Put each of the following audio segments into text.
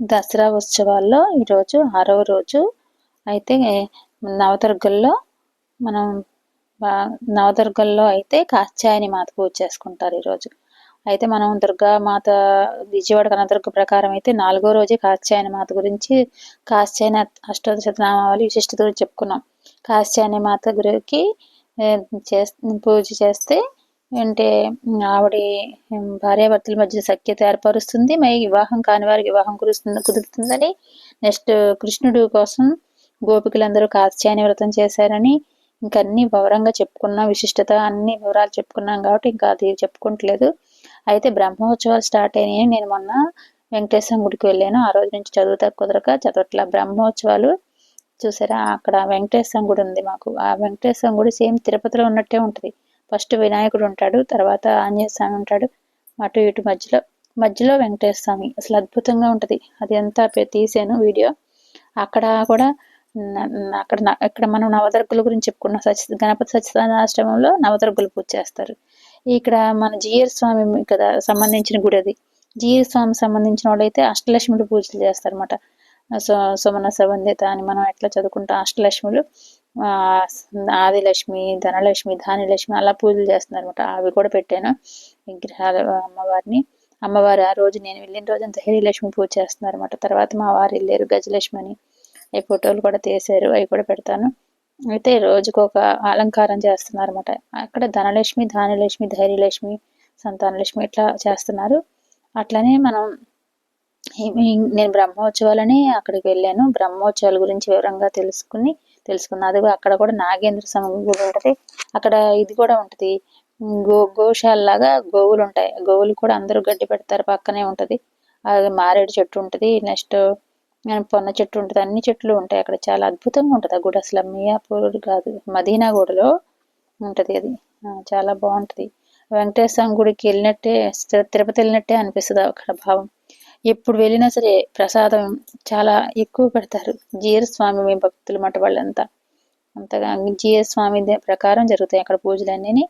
దసరా ఉత్సవాల్లో ఈరోజు ఆరవ రోజు. అయితే నవదుర్గల్లో మనం నవదుర్గల్లో అయితే కాత్యాయని మాత పూజ చేసుకుంటారు ఈరోజు. అయితే మనం దుర్గా మాత విజయవాడ కనదుర్గ ప్రకారం అయితే నాలుగో రోజే కాత్యాయని మాత గురించి కాత్యాయని అష్టోత్తరనామావళి విశిష్టత గురించి చెప్పుకున్నాం. కాత్యాయని మాత గురికి పూజ చేస్తే అంటే ఆవిడ భార్యాభర్తల మధ్య సఖ్యత ఏర్పరుస్తుంది. మరి వివాహం కాని వారికి వివాహం కురుస్తుంది కుదురుతుందని నెక్స్ట్ కృష్ణుడు కోసం గోపికలందరూ కాత్యాయని వ్రతం చేశారని ఇంకా అన్ని వివరంగా చెప్పుకున్నాం. విశిష్టత అన్ని వివరాలు చెప్పుకున్నాం కాబట్టి ఇంకా అది చెప్పుకుంటలేదు. అయితే బ్రహ్మోత్సవాలు స్టార్ట్ అయినాయి. నేను మొన్న వెంకటేశ్వర గుడికి వెళ్ళాను. ఆ రోజు నుంచి చదువుతా కుదరక చదవట్ల. బ్రహ్మోత్సవాలు చూసారా? అక్కడ వెంకటేశ్వర గుడి ఉంది మాకు. ఆ వెంకటేశ్వర గుడి సేమ్ తిరుపతిలో ఉన్నట్టే ఉంటుంది. ఫస్ట్ వినాయకుడు ఉంటాడు తర్వాత ఆంజనేయ స్వామి ఉంటాడు అటు ఇటు మధ్యలో మధ్యలో వెంకటేశ్వర స్వామి. అసలు అద్భుతంగా ఉంటుంది. అది అంతా తీసాను వీడియో. అక్కడ కూడా అక్కడ ఇక్కడ మనం నవదర్గుల గురించి చెప్పుకున్న సత్య గణపతి సత్యనారాయణాశ్రమంలో నవదర్గులు పూజ చేస్తారు. ఇక్కడ మన జిఆర్ స్వామి కదా సంబంధించిన గుడి అది. జిఆర్ స్వామి సంబంధించిన వాళ్ళైతే అష్టలక్ష్ములు పూజలు చేస్తారన్నమాట. సో సుమన సబంధిత అని మనం ఎట్లా చదువుకుంటాం అష్టలక్ష్ములు. ఆదిలక్ష్మి ధనలక్ష్మి ధాన్యలక్ష్మి అలా పూజలు చేస్తున్నారు అనమాట అవి కూడా పెట్టాను విగ్రహాలు అమ్మవారిని. అమ్మవారు ఆ రోజు నేను వెళ్ళిన రోజు అంత లక్ష్మి పూజ చేస్తున్నారు అనమాట తర్వాత మా వారు వెళ్ళారు గజలక్ష్మి అని. ఈ ఫోటోలు కూడా తీశారు అవి కూడా పెడతాను. అయితే రోజుకు ఒక అలంకారం చేస్తున్నారు అనమాట అక్కడ ధనలక్ష్మి ధాన్యలక్ష్మి ధైర్యలక్ష్మి సంతానలక్ష్మి ఇట్లా చేస్తున్నారు. అట్లనే మనం నేను బ్రహ్మోత్సవాలని అక్కడికి వెళ్ళాను. బ్రహ్మోత్సవాల గురించి వివరంగా తెలుసుకుని తెలుసుకున్నా అది అక్కడ కూడా నాగేంద్ర స్వామి గుడి ఉంటుంది. అక్కడ ఇది కూడా ఉంటుంది. గో గోశాల లాగా గోవులు ఉంటాయి. గోవులు కూడా అందరూ గడ్డి పెడతారు. పక్కనే ఉంటుంది. అది మారేడు చెట్టు ఉంటుంది. నెక్స్ట్ పొన్న చెట్టు ఉంటుంది. అన్ని చెట్లు ఉంటాయి అక్కడ. చాలా అద్భుతంగా ఉంటుంది. ఆ గుడి అసలు మియాపూర్ కాదు మదీనా గుడిలో ఉంటుంది అది. చాలా బాగుంటుంది. వెంకటేశ్వర గుడికి వెళ్ళినట్టే తిరుపతి వెళ్ళినట్టే అనిపిస్తుంది అక్కడ భావం. ఎప్పుడు వెళ్ళినా సరే ప్రసాదం చాలా ఎక్కువ పెడతారు. జిఆర్ స్వామి మేము భక్తులు మాట వాళ్ళంతా. అంతగా జిఆర్ స్వామి ప్రకారం జరుగుతాయి అక్కడ పూజలన్నీ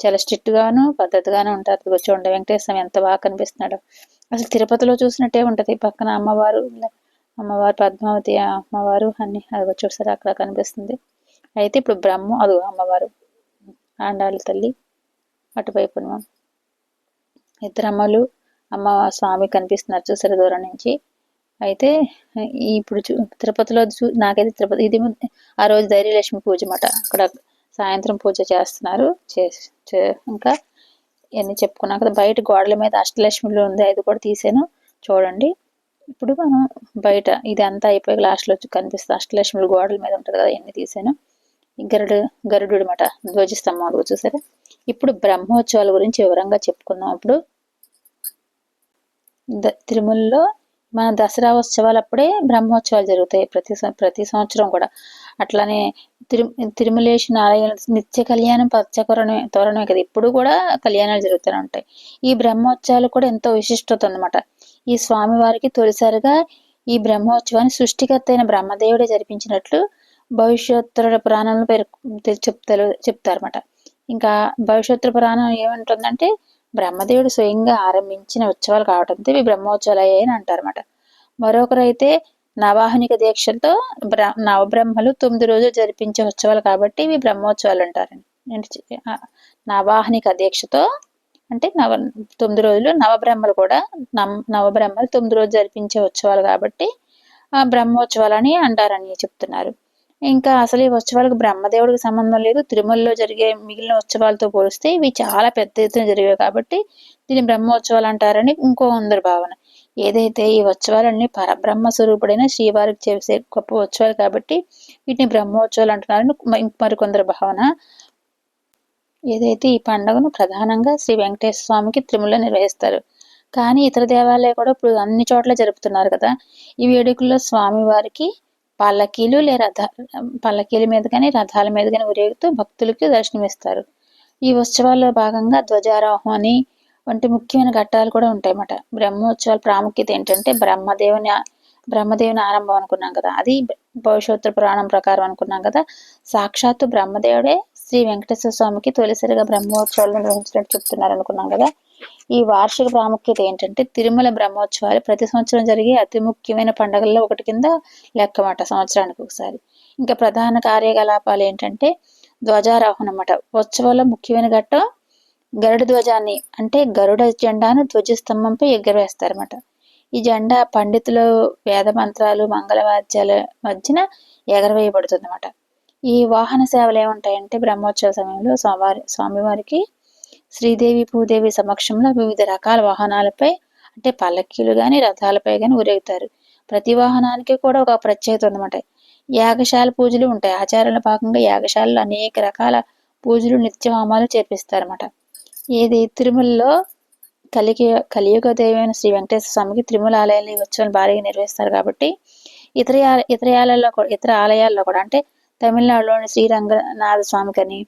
చాలా స్ట్రిక్ట్ గాను పద్ధతిగాను ఉంటారు. చూడండి వెంకటేశ్వర ఎంత బాగా కనిపిస్తున్నాడు. అసలు తిరుపతిలో చూసినట్టే ఉంటది. పక్కన అమ్మవారు అమ్మవారు పద్మావతి అమ్మవారు అన్ని అది వచ్చేసరి అక్కడ కనిపిస్తుంది. అయితే ఇప్పుడు బ్రహ్మ అది అమ్మవారు ఆండాళ్ళ తల్లి అటువైపు ఇద్దరు అమ్మలు అమ్మ స్వామి కనిపిస్తున్నారు చూసారు దూరం నుంచి? అయితే ఇప్పుడు తిరుపతిలో చూ నాకైతే తిరుపతి ఇది ఆ రోజు ధైర్యలక్ష్మి పూజ అన్నమాట. అక్కడ సాయంత్రం పూజ చేస్తున్నారు. చే ఇంకా ఇవన్నీ చెప్పుకున్నాం కదా. బయట గోడల మీద అష్టలక్ష్మిలో ఉంది. అది కూడా తీసాను. చూడండి. ఇప్పుడు మనం బయట ఇది అంతా అయిపోయి లాస్ట్లో కనిపిస్తుంది. అష్టలక్ష్మిలు గోడల మీద ఉంటుంది కదా ఇవన్నీ తీసాను. గరుడు గరుడు అనమాట ధ్వజస్తంభం చూసారా? ఇప్పుడు బ్రహ్మోత్సవాల గురించి వివరంగా చెప్పుకుందాం. ఇప్పుడు తిరుమలలో మన దసరా ఉత్సవాలు అప్పుడే బ్రహ్మోత్సవాలు జరుగుతాయి ప్రతి ప్రతి సంవత్సరం కూడా. అట్లానే తిరు తిరుమలేశ్వర ఆలయం నిత్య కళ్యాణం పచ్చకరణమే తోరణమే కదా ఇప్పుడు కూడా కళ్యాణాలు జరుగుతూనే ఉంటాయి. ఈ బ్రహ్మోత్సవాలు కూడా ఎంతో విశిష్టత అనమాట ఈ స్వామివారికి తొలిసారిగా ఈ బ్రహ్మోత్సవాన్ని సృష్టికర్త అయిన బ్రహ్మదేవుడే జరిపించినట్లు భవిష్యోత్తర పురాణంలో పేరు చెప్తారు చెప్తారన్నమాట. ఇంకా భవిష్యోత్తర పురాణం ఏమంటుందంటే బ్రహ్మదేవుడు స్వయంగా ఆరంభించిన ఉత్సవాలు కావడంతో ఇవి బ్రహ్మోత్సవాలు అని అంటారన్నమాట. మరొకరైతే నవాహనిక దీక్షతో బ్ర నవబ్రహ్మలు తొమ్మిది రోజులు జరిపించే ఉత్సవాలు కాబట్టి ఇవి బ్రహ్మోత్సవాలు అంటారండి నవాహనిక దీక్షతో అంటే నవ తొమ్మిది రోజులు నవబ్రహ్మలు కూడా నవబ్రహ్మలు తొమ్మిది రోజులు జరిపించే ఉత్సవాలు కాబట్టి బ్రహ్మోత్సవాలు అని అంటారని చెప్తున్నారు. ఇంకా అసలు ఈ ఉత్సవాలకు బ్రహ్మదేవుడికి సంబంధం లేదు. తిరుమలలో జరిగే మిగిలిన ఉత్సవాలతో పోలిస్తే ఇవి చాలా పెద్ద ఎత్తున జరిగాయి కాబట్టి దీన్ని బ్రహ్మోత్సవాలు అంటారని ఇంకో అందరి భావన. ఏదైతే ఈ ఉత్సవాలన్నీ పరబ్రహ్మ స్వరూపుడైన శ్రీవారికి చేసే గొప్ప ఉత్సవాలు కాబట్టి వీటిని బ్రహ్మోత్సవాలు అంటున్నారని మరికొందరు భావన. ఏదైతే ఈ పండుగను ప్రధానంగా శ్రీ వెంకటేశ్వర స్వామికి తిరుమల నిర్వహిస్తారు. కానీ ఇతర దేవాలయాలు కూడా ఇప్పుడు అన్ని చోట్ల జరుపుతున్నారు కదా. ఈ వేడుకల్లో స్వామివారికి పల్లకీలు లే రథ పల్లకీల మీద కానీ రథాల మీద కానీ ఊరేగుతూ భక్తులకు దర్శనమిస్తారు. ఈ ఉత్సవాల్లో భాగంగా ధ్వజారోహం అని వంటి ముఖ్యమైన ఘట్టాలు కూడా ఉంటాయన్నమాట. బ్రహ్మోత్సవాల ప్రాముఖ్యత ఏంటంటే బ్రహ్మదేవుని బ్రహ్మదేవుని ఆరంభం అనుకున్నాం కదా. అది భవిష్యోత్తర పురాణం ప్రకారం అనుకున్నాం కదా. సాక్షాత్తు బ్రహ్మదేవుడే శ్రీ వెంకటేశ్వర స్వామికి తొలిసారిగా బ్రహ్మోత్సవాలు నిర్వహించినట్టు చెప్తున్నారు అనుకున్నాం కదా. ఈ వార్షిక ప్రాముఖ్యత ఏంటంటే తిరుమల బ్రహ్మోత్సవాలు ప్రతి సంవత్సరం జరిగే అతి ముఖ్యమైన పండుగల్లో ఒకటి కింద లెక్కమాట సంవత్సరానికి ఒకసారి. ఇంకా ప్రధాన కార్యకలాపాలు ఏంటంటే ధ్వజారోహణ అన్నమాట. ఉత్సవంలో ముఖ్యమైన ఘట్టం గరుడ ధ్వజాన్ని అంటే గరుడ జెండాను ధ్వజస్తంభంపై ఎగరవేస్తారన్నమాట ఈ జెండా పండితులు వేద మంత్రాలు మంగళవాద్యాల మధ్యన ఎగరవేయబడుతుంది అన్నమాట. ఈ వాహన సేవలు ఏముంటాయంటే బ్రహ్మోత్సవ సమయంలో స్వామివారి స్వామివారికి శ్రీదేవి భూదేవి సమక్షంలో వివిధ రకాల వాహనాలపై అంటే పల్లకీలు కానీ రథాలపై కానీ ఊరేగుతారు. ప్రతి వాహనానికి కూడా ఒక ప్రత్యేకత ఉందన్నమాట. యాగశాల పూజలు ఉంటాయి. ఆచారాల భాగంగా యాగశాలలో అనేక రకాల పూజలు నిత్యవామాలు చేపిస్తారన్నమాట. ఏది? తిరుమలలో కలికి కలియుగ దేవైన శ్రీ వెంకటేశ్వర స్వామికి తిరుమల ఆలయాలు ఉత్సవాలు భారీగా నిర్వహిస్తారు కాబట్టి ఇతర ఇతర ఆలయాల్లో కూడా ఇతర ఆలయాల్లో కూడా అంటే తమిళనాడులోని శ్రీరంగనాథ స్వామికి అని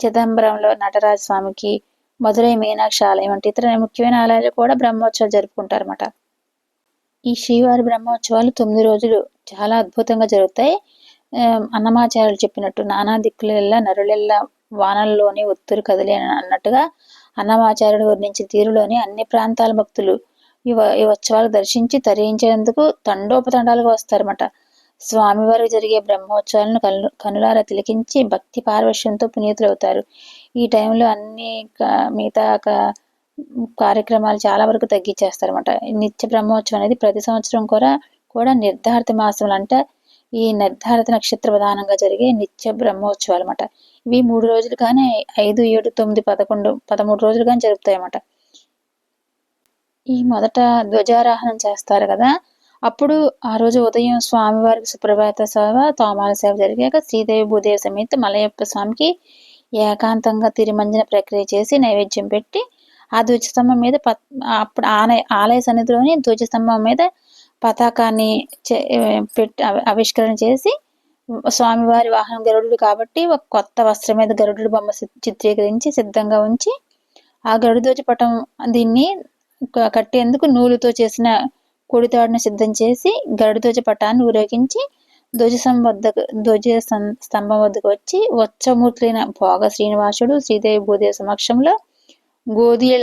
చిదంబరంలో నటరాజ స్వామికి మధురై మీనాక్షి ఆలయం వంటి ఇతర ముఖ్యమైన ఆలయాలు కూడా బ్రహ్మోత్సవాలు జరుపుకుంటారన్నమాట. ఈ శ్రీవారి బ్రహ్మోత్సవాలు తొమ్మిది రోజులు చాలా అద్భుతంగా జరుగుతాయి. అన్నమాచార్యులు చెప్పినట్టు నానా దిక్కులెల్లా నరులెల్లా వానల్లోని ఒత్తురు కదిలి అని అన్నట్టుగా అన్నమాచార్యుడు వర్ణించిన తీరులోని అన్ని ప్రాంతాల భక్తులు ఈ ఈ ఉత్సవాలు దర్శించి తరించేందుకు తండోపతండాలుగా వస్తారన్నమాట. స్వామివారికి జరిగే బ్రహ్మోత్సవాలను కను కనులారా తిలకించి భక్తి పార్వశ్యంతో పునీతులవుతారు. ఈ టైంలో అన్ని మిగతా కార్యక్రమాలు చాలా వరకు తగ్గించేస్తారన్నమాట. ఈ నిత్య బ్రహ్మోత్సవం అనేది ప్రతి సంవత్సరం కూడా కూడా నిర్ధారిత మాసములు అంటే ఈ నిర్ధారిత నక్షత్ర ప్రధానంగా జరిగే నిత్య బ్రహ్మోత్సవాలు అన్నమాట. ఇవి మూడు రోజులు కానీ ఐదు ఏడు తొమ్మిది పదకొండు పదమూడు రోజులు కానీ జరుపుతాయి అన్నమాట. ఈ మొదట ధ్వజారోహణం చేస్తారు కదా అప్పుడు ఆ రోజు ఉదయం స్వామివారికి సుప్రభాత సేవ తోమాల సేవ జరిగాక శ్రీదేవి భూదేవి సమేత మలయప్ప స్వామికి ఏకాంతంగా తిరిమంజన ప్రక్రియ చేసి నైవేద్యం పెట్టి ఆ ధ్వజస్తంభం మీద పత్ అప్పుడు ఆలయ ఆలయ సన్నిధిలోని ధ్వజస్తంభం మీద పతాకాన్ని చే- పెట్టి ఆవిష్కరణ చేసి స్వామివారి వాహనం గరుడు కాబట్టి ఒక కొత్త వస్త్రం మీద గరుడు బొమ్మ చిత్రీకరించి సిద్ధంగా ఉంచి ఆ గరుడు పటం దీన్ని కట్టేందుకు నూలుతో చేసిన కొడితాడును సిద్ధం చేసి గరుడు పటాన్ని ఊరేగించి ధ్వజస్తంభం వద్దకు ధ్వజ స్తంభం వద్దకు వచ్చి ఉత్సవమూర్తులైన భోగ శ్రీనివాసుడు శ్రీదేవి భూదేవి సమక్షంలో గోధులి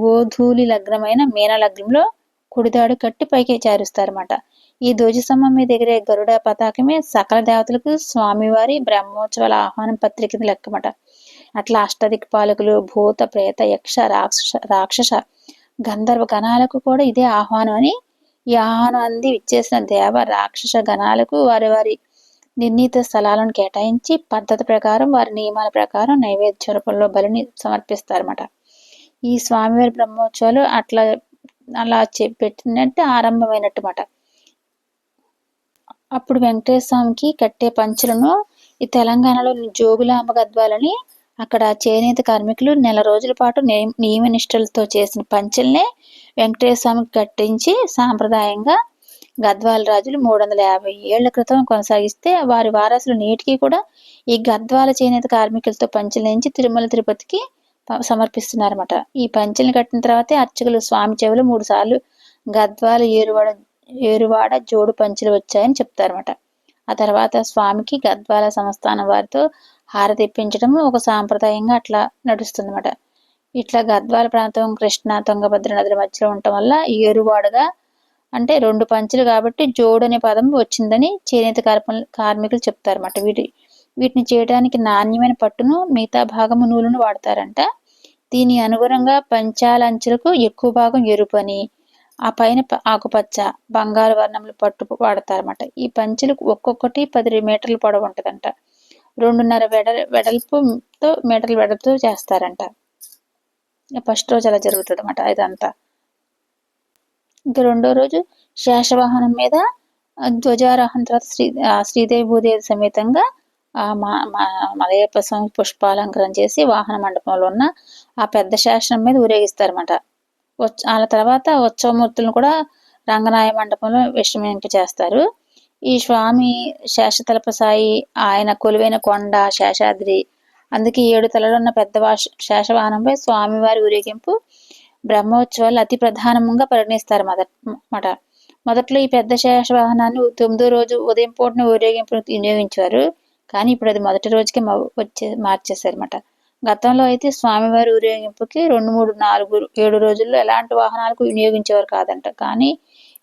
గోధూలి లగ్నమైన మీన లగ్నంలో కుడితాడు కట్టి పైకి చేరుస్తారన్నమాట. ఈ ధ్వజస్తంభం మీద ఎగిరే గరుడ పతాకమే సకల దేవతలకు స్వామివారి బ్రహ్మోత్సవాల ఆహ్వానం పత్రిక లెక్కమాట. అట్లా అష్టదిక్పాలకులు భూత ప్రేత యక్ష రాక్షస రాక్షస గంధర్వ గణాలకు కూడా ఇదే ఆహ్వానం అని ఈ విచ్చేసిన అంది దేవ రాక్షస గణాలకు వారి వారి నిర్ణీత స్థలాలను కేటాయించి పద్ధతి ప్రకారం వారి నియమాల ప్రకారం నైవేద్య రూపంలో బలిని సమర్పిస్తారన్నమాట. ఈ స్వామివారి బ్రహ్మోత్సవాలు అట్లా అలా పెట్టినట్టు ఆరంభమైనట్టుమాట. అప్పుడు వెంకటేశ్వర స్వామికి కట్టే పంచులను ఈ తెలంగాణలో జోగులాంబ గద్వాలని అక్కడ చేనేత కార్మికులు నెల రోజుల పాటు నియమ నియమనిష్టలతో చేసిన పంచెల్నే వెంకటేశ్వర స్వామికి కట్టించి సాంప్రదాయంగా గద్వాల రాజులు మూడు వందల యాభై ఏళ్ళ క్రితం కొనసాగిస్తే వారి వారసులు నేటికి కూడా ఈ గద్వాల చేనేత కార్మికులతో పంచలించి తిరుమల తిరుపతికి సమర్పిస్తున్నారన్నమాట. ఈ పంచలు కట్టిన తర్వాతే అర్చకులు స్వామి చెవులు మూడు సార్లు గద్వాల ఏరువాడ ఏరువాడ జోడు పంచులు వచ్చాయని చెప్తారన్నమాట. ఆ తర్వాత స్వామికి గద్వాల సంస్థానం వారితో హారతి ఇప్పించడం ఒక సాంప్రదాయంగా అట్లా నడుస్తుందన్నమాట. ఇట్లా గద్వాల ప్రాంతం కృష్ణ తుంగభద్ర నదుల మధ్యలో ఉండటం వల్ల ఏరువాడగా అంటే రెండు పంచులు కాబట్టి జోడు అనే పదం వచ్చిందని చేనేత కార్ప- కార్మికులు చెప్తారన్నమాట. వీటి వీటిని చేయడానికి నాణ్యమైన పట్టును మిగతా భాగము నూలును వాడతారంట. దీని అనుగుణంగా పంచాలంచులకు ఎక్కువ భాగం ఎరుపు అని ఆ పైన ప- ఆకుపచ్చ బంగారు వర్ణములు పట్టు వాడతారన్నమాట. ఈ పంచులు ఒక్కొక్కటి పది మీటర్ల పొడవు ఉంటదంట. రెండున్నర వెడల్ వెడల్పుతో మీటర్ల వెడల్పుతో చేస్తారంట. ఫస్ట్ రోజు అలా జరుగుతుంది అనమాట ఇదంతా. ఇంకా రెండో రోజు శేషవాహనం మీద ధ్వజారోహణ తర్వాత శ్రీ ఆ, శ్రీదేవి భూదేవి సమేతంగా ఆ మా మలయప్ప స్వామి పుష్పాలంకరణ చేసి వాహన మండపంలో ఉన్న ఆ పెద్ద శాసనం మీద ఊరేగిస్తారన్నమాట. వాళ్ళ ఆ తర్వాత ఉత్సవమూర్తులను కూడా రంగనాయ మండపంలో విశ్రమింప చేస్తారు. ఈ స్వామి శేషతలప సాయి ఆయన కొలువైన కొండ శేషాద్రి అందుకే ఏడు తలలు ఉన్న పెద్ద వాష- శేషవాహనంపై స్వామివారి ఊరేగింపు బ్రహ్మోత్సవాలు అతి ప్రధానంగా పరిగణిస్తారు మొదట మాట. మొదట్లో ఈ పెద్ద శేషవాహనాన్ని తొమ్మిదో రోజు ఉదయం పూటన ఊరేగింపు వినియోగించారు కానీ ఇప్పుడు అది మొదటి రోజుకే మ- వచ్చే మార్చేశారన్నమాట. గతంలో అయితే స్వామివారి ఊరేగింపుకి రెండు మూడు నాలుగు ఏడు రోజుల్లో ఎలాంటి వాహనాలకు వినియోగించేవారు కాదంట. కానీ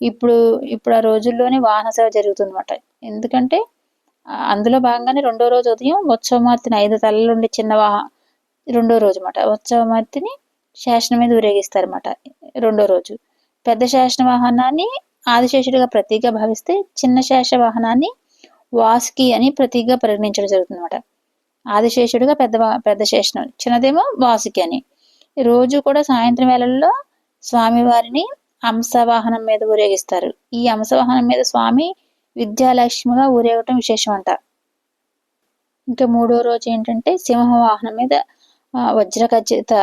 ఇప్పుడు ఇప్పుడు ఆ రోజుల్లోనే వాహన సేవ జరుగుతుందన్నమాట. ఎందుకంటే అందులో భాగంగానే రెండో రోజు ఉదయం ఉత్సవమూర్తిని ఐదు తలలుండి చిన్న వాహ రెండో రోజు అనమాట ఉత్సవమూర్తిని శాసనం మీద ఊరేగిస్తారన్నమాట. రెండో రోజు. పెద్ద శాసన వాహనాన్ని ఆదిశేషుడిగా ప్రతీగా భావిస్తే చిన్న శేష వాహనాన్ని వాసుకి అని ప్రతీగా పరిగణించడం జరుగుతుంది అనమాట ఆదిశేషుడిగా పెద్ద పెద్ద శేషనం చిన్నదేమో వాసుకి అని. రోజు కూడా సాయంత్రం వేళల్లో స్వామివారిని అంశవాహనం మీద ఊరేగిస్తారు. ఈ అంశవాహనం మీద స్వామి విద్యాలక్ష్మిగా ఊరేగటం విశేషం అంట ఇంకా మూడో రోజు ఏంటంటే సింహ వాహనం మీద వజ్రకచిత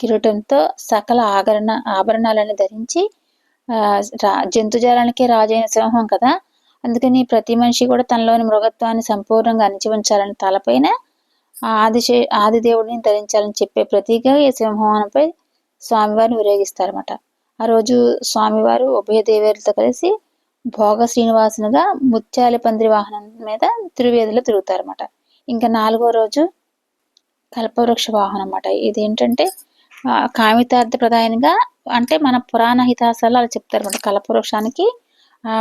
కిరీటంతో సకల ఆభరణ ఆభరణాలను ధరించి జంతుజాలానికి రాజైన సింహం కదా. అందుకని ప్రతి మనిషి కూడా తనలోని మృగత్వాన్ని సంపూర్ణంగా అణిచి ఉంచాలని తలపైన ఆదిశే ఆదిదేవుడిని ధరించాలని చెప్పే ప్రతీకగా ఈ సింహవాహనంపై స్వామివారిని ఊరేగిస్తారన్నమాట. ఆ రోజు స్వామివారు ఉభయ దేవేరులతో కలిసి భోగ శ్రీనివాసునిగా ముత్యాల పందిరి వాహనం మీద తిరువేదిలో తిరుగుతారన్నమాట. ఇంకా నాలుగో రోజు కల్పవృక్ష వాహనం అన్నమాట. ఇది ఏంటంటే కామితార్థ ప్రధానిగా అంటే మన పురాణ హితాసాలు అలా చెప్తారన్నమాట. కల్పవృక్షానికి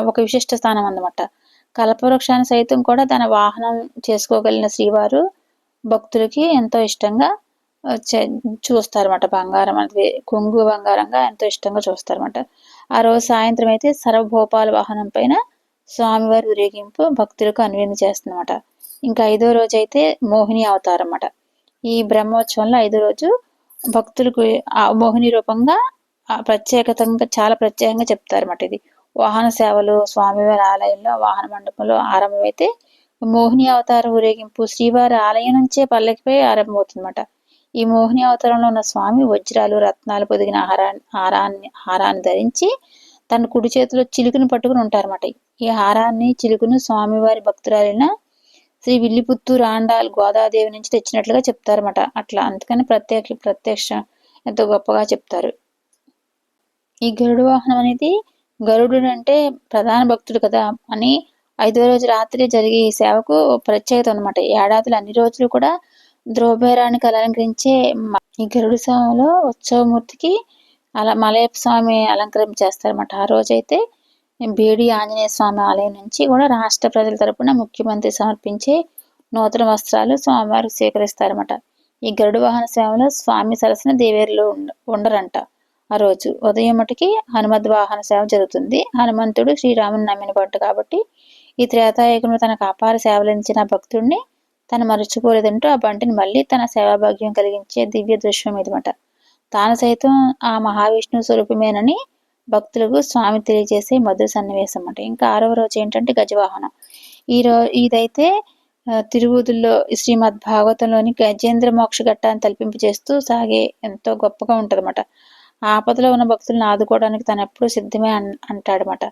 ఒక విశిష్ట స్థానం అన్నమాట. కల్పవృక్షాన్ని సైతం కూడా తన వాహనం చేసుకోగలిగిన శ్రీవారు భక్తులకి ఎంతో ఇష్టంగా చూస్తారన్నమాట. బంగారం అనేది కొంగు బంగారంగా ఎంతో ఇష్టంగా చూస్తారన్నమాట. ఆ రోజు సాయంత్రం అయితే సర్వభోపాల వాహనం పైన స్వామివారి ఊరేగింపు భక్తులకు అన్వేషణ చేస్తుందన్నమాట ఇంకా ఐదో రోజు అయితే మోహిని అవతారం అన్నమాట. ఈ బ్రహ్మోత్సవంలో ఐదో రోజు భక్తులకు మోహిని రూపంగా ప్రత్యేకతంగా చాలా ప్రత్యేకంగా చెప్తారన్నమాట ఇది. వాహన సేవలు స్వామివారి ఆలయంలో వాహన మండపంలో ఆరంభమైతే మోహిని అవతార ఊరేగింపు శ్రీవారి ఆలయం నుంచే పల్లకిపై ఆరంభమవుతుందన్నమాట. ఈ మోహిని అవతారంలో ఉన్న స్వామి వజ్రాలు రత్నాలు పొదిగిన హారాన్ని హారాన్ని హారాన్ని ధరించి తన కుడి చేతిలో చిలుకను పట్టుకుని ఉంటారన్నమాట. ఈ హారాన్ని చిలుకును స్వామివారి భక్తురాలైన శ్రీ విల్లిపుత్తూరు ఆండాల్ గోదాదేవి నుంచి తెచ్చినట్లుగా చెప్తారన్నమాట. అట్లా అందుకని ప్రత్యక్ష ప్రత్యక్ష ఎంతో గొప్పగా చెప్తారు. ఈ గరుడు వాహనం అనేది గరుడు అంటే ప్రధాన భక్తుడు కదా అని ఐదో రోజు రాత్రి జరిగే ఈ సేవకు ప్రత్యేకత అనమాట ఏడాదిలో అన్ని రోజులు కూడా ద్రోబేరానికి అలంకరించే ఈ గరుడు సేవలో ఉత్సవమూర్తికి అలా మలయప్ప స్వామి అలంకరణ చేస్తారన్నమాట. ఆ రోజైతే బీడి ఆంజనేయ స్వామి ఆలయం నుంచి కూడా రాష్ట్ర ప్రజల తరపున ముఖ్యమంత్రి సమర్పించే నూతన వస్త్రాలు స్వామివారికి స్వీకరిస్తారన్నమాట. ఈ గరుడు వాహన సేవలో స్వామి సరసన దేవేరులో ఉండరంట. ఆ రోజు ఉదయం మటుకి హనుమద్ వాహన సేవ జరుగుతుంది. హనుమంతుడు శ్రీరాముని నమ్మిన పట్టు కాబట్టి ఈ త్రేతాయుగంలో తనకు అపార సేవలందించిన భక్తుడిని తను మరచిపోలేదంటూ ఆ బంటిని మళ్ళీ తన సేవాభాగ్యం కలిగించే దివ్య దృశ్యం ఇదమాట తాను సైతం ఆ మహావిష్ణువు స్వరూపమేనని భక్తులకు స్వామి తెలియజేసే మధుర సన్నివేశం అన్నమాట. ఇంకా ఆరవ రోజు ఏంటంటే గజవాహనం. ఈ రో ఇదైతే తిరువుదుల్లో శ్రీమద్ భాగవతంలోని గజేంద్ర మోక్ష ఘట్టాన్ని తలపింపు చేస్తూ సాగే ఎంతో గొప్పగా ఉంటుందన్నమాట. ఆపదలో ఉన్న భక్తులను ఆదుకోవడానికి తను ఎప్పుడూ సిద్ధమే అంటాడనమాట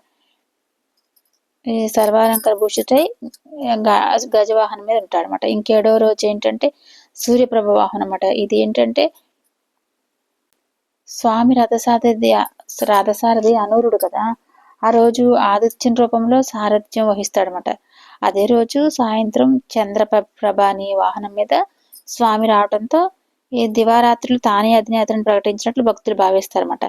సర్వాలంకర భూషితై గజవాహనం మీద ఉంటాడు అనమాట ఇంకేడో రోజు ఏంటంటే సూర్యప్రభ వాహనం అనమాట ఇది ఏంటంటే స్వామి రథసారథి రథసారథి అనూరుడు కదా ఆ రోజు ఆదిత్యం రూపంలో సారథ్యం వహిస్తాడనమాట అదే రోజు సాయంత్రం చంద్ర ప్రభాని వాహనం మీద స్వామి రావడంతో ఈ దివారాత్రులు తానే అధినేతను ప్రకటించినట్లు భక్తులు భావిస్తారన్నమాట.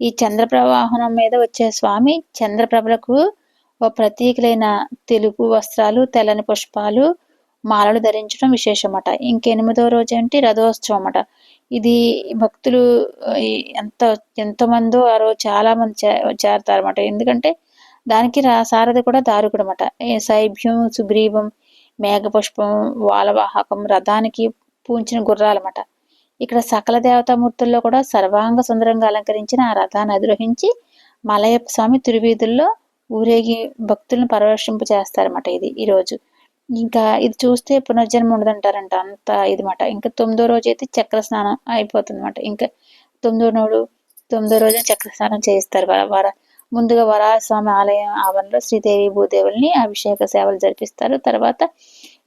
ఈ చంద్రప్రభ వాహనం మీద వచ్చే స్వామి చంద్రప్రభలకు ప్రతీకలైన తెలుపు వస్త్రాలు తెల్లని పుష్పాలు మాలలు ధరించడం విశేషమట. ఇంకెనిమిదో రోజు ఏంటి రథోత్సవం అట ఇది భక్తులు ఎంత ఎంతమందో ఆ రోజు చాలా మంది చేరతారన్నమాట. ఎందుకంటే దానికి సారథి కూడా దారుకుడు అనమాట సైభ్యం సుగ్రీవం మేఘపుష్పం వాలవాహకం రథానికి పూంచిన గుర్రాలన్నమాట ఇక్కడ సకల దేవతామూర్తుల్లో కూడా సర్వాంగ సుందరంగా అలంకరించిన ఆ రథాన్ని అధిరోహించి మలయప్ప స్వామి తిరువీధుల్లో ఊరేగి భక్తులను పరవశింపు చేస్తారన్నమాట ఇది ఈరోజు ఇంకా ఇది చూస్తే పునర్జన్మ ఉండదంటారంట అంత ఇదిమాట. ఇంకా తొమ్మిదో రోజు అయితే చక్ర స్నానం అయిపోతుంది అనమాట ఇంకా తొమ్మిదో నోడు తొమ్మిదో రోజు చక్ర స్నానం చేయిస్తారు వర ముందుగా వరాహస్వామి ఆలయం ఆవరణలో శ్రీదేవి భూదేవుల్ని అభిషేక సేవలు జరిపిస్తారు. తర్వాత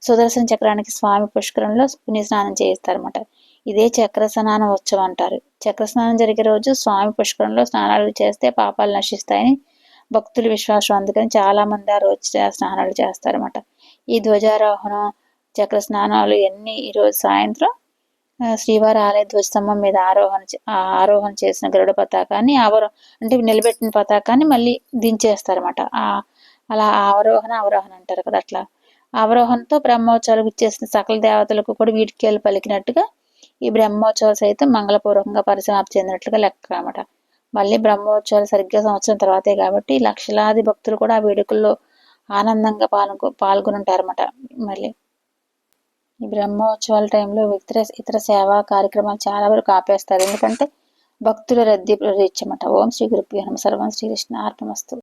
సుదర్శన చక్రానికి స్వామి పుష్కరంలో పుణ్య స్నానం చేయిస్తారన్నమాట. ఇదే చక్ర స్నానం ఉత్సవం అంటారు. చక్ర స్నానం జరిగే రోజు స్వామి పుష్కరంలో స్నానాలు చేస్తే పాపాలు నశిస్తాయని భక్తుల విశ్వాసం. అందుకని చాలా మంది ఆ రోజు స్నానాలు చేస్తారన్నమాట. ఈ ధ్వజారోహణం చక్ర స్నానాలు ఇవన్నీ ఈరోజు సాయంత్రం శ్రీవారి ఆలయ ధ్వజస్తంభం మీద ఆరోహణ చే- ఆ ఆరోహణ చేసిన గరుడ పతాకాన్ని ఆవరో అంటే నిలబెట్టిన పతాకాన్ని మళ్ళీ దించేస్తారన్నమాట. ఆ అలా ఆవరోహణ అవరోహణ అంటారు కదా అట్లా. అవరోహణతో బ్రహ్మోత్సవాలు ఇచ్చేసిన సకల దేవతలకు కూడా వీటికేళ్ళు పలికినట్టుగా ఈ బ్రహ్మోత్సవాలు సైతం మంగళపూర్వకంగా పరిసమాప్తి చెందినట్లుగా లెక్క అన్నమాట. మళ్ళీ బ్రహ్మోత్సవాలు సరిగ్గా సంవత్సరం తర్వాతే కాబట్టి లక్షలాది భక్తులు కూడా ఆ వేడుకల్లో ఆనందంగా పాల్గొ పాల్గొనుంటారన్నమాట. మళ్ళీ ఈ బ్రహ్మోత్సవాల టైంలో ఇతర ఇతర సేవా కార్యక్రమాలు చాలా వరకు ఆపేస్తారు. ఎందుకంటే భక్తుల రద్దీ రీచ్ అన్నమాట. ఓం శ్రీ గురుభ్యో నమ. సర్వం శ్రీకృష్ణ అర్పణమస్తు